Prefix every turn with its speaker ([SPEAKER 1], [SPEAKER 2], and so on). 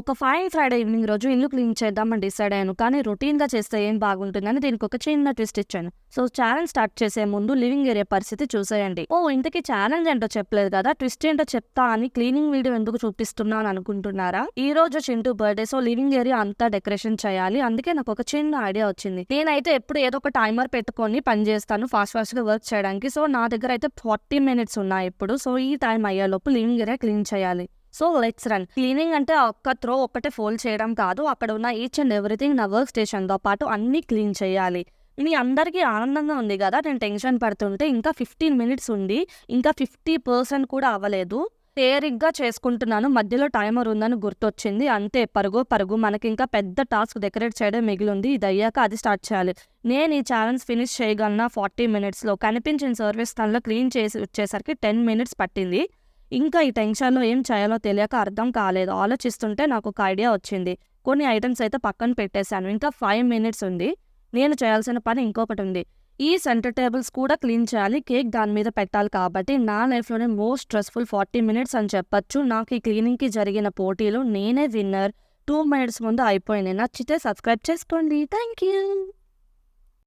[SPEAKER 1] ఒక fine Friday evening రోజు ఇల్లు క్లీన్ చేద్దామని డిసైడ్ అయ్యాను. కానీ రొటీన్గా చేస్తే ఏం బాగుంటుందని దీనికి ఒక చిన్న ట్విస్ట్ ఇచ్చాను. సో ఛాలెంజ్ స్టార్ట్ చేసే ముందు లివింగ్ ఏరియా పరిస్థితి చూసేయండి. ఓ ఇంతకీ ఛాలెంజ్ ఏంటో చెప్పలేదు కదా? ట్విస్ట్ ఏంటో చెప్తా అని క్లీనింగ్ వీడియో ఎందుకు చూపిస్తున్నాను అనుకుంటున్నారా? ఈ రోజు Chintu birthday so living area అంతా డెకరేషన్ చేయాలి. అందుకే నాకు ఒక చిన్న ఐడియా వచ్చింది. నేనైతే ఎప్పుడు ఏదో ఒక టైమర్ పెట్టుకొని పని చేస్తాను ఫాస్ట్ ఫాస్ట్గా వర్క్ చేయడానికి. సో నా దగ్గర అయితే ఫార్టీ మినిట్స్ ఉన్నాయి ఇప్పుడు. సో ఈ టైం అయ్యేలోపు లివింగ్ ఏరియా క్లీన్ చేయాలి. సో లెట్స్ రన్ క్లీనింగ్ అంటే ఒక్క త్రో ఒక్కటే ఫోల్డ్ చేయడం కాదు. అక్కడ ఉన్న ఈచ్ అండ్ ఎవ్రీథింగ్ నా వర్క్ స్టేషన్తో పాటు అన్నీ క్లీన్ చేయాలి. మీ అందరికీ ఆనందంగా ఉంది కదా? నేను టెన్షన్ పడుతుంటే ఇంకా ఫిఫ్టీన్ మినిట్స్ ఉంది. ఇంకా ఫిఫ్టీ పర్సెంట్ కూడా అవ్వలేదు. తేరిగ్గా చేసుకుంటున్నాను. మధ్యలో టైమర్ ఉందని గుర్తొచ్చింది. అంతే పరుగు పరుగు. మనకి ఇంకా పెద్ద టాస్క్ డెకరేట్ చేయడం మిగిలింది. ఇది అయ్యాక అది స్టార్ట్ చేయాలి. నేను ఈ ఛాలెంజ్ ఫినిష్ చేయగలన? ఫార్టీ మినిట్స్లో కనిపించిన సర్వీస్ స్థానంలో క్లీన్ చేసి వచ్చేసరికి టెన్ మినిట్స్ పట్టింది. ఇంకా ఈ టెన్షన్లో ఏం చేయాలో తెలియక అర్థం కాలేదు. ఆలోచిస్తుంటే నాకు ఒక ఐడియా వచ్చింది. కొన్ని ఐటమ్స్ అయితే పక్కన పెట్టేశాను. ఇంకా ఫైవ్ మినిట్స్ ఉంది. నేను చేయాల్సిన పని ఇంకొకటి ఉంది. ఈ సెంటర్ టేబుల్స్ కూడా క్లీన్ చేయాలి. కేక్ దాని మీద పెట్టాలి కాబట్టి నా లైఫ్లోనే మోస్ట్ స్ట్రెస్ఫుల్ ఫార్టీ మినిట్స్ అని చెప్పొచ్చు. నాకు ఈ క్లీనింగ్కి జరిగిన పోటీలో నేనే విన్నర్. టూ మినిట్స్ ముందు అయిపోయింది నచ్చితే సబ్స్క్రైబ్ చేసుకోండి. Thank you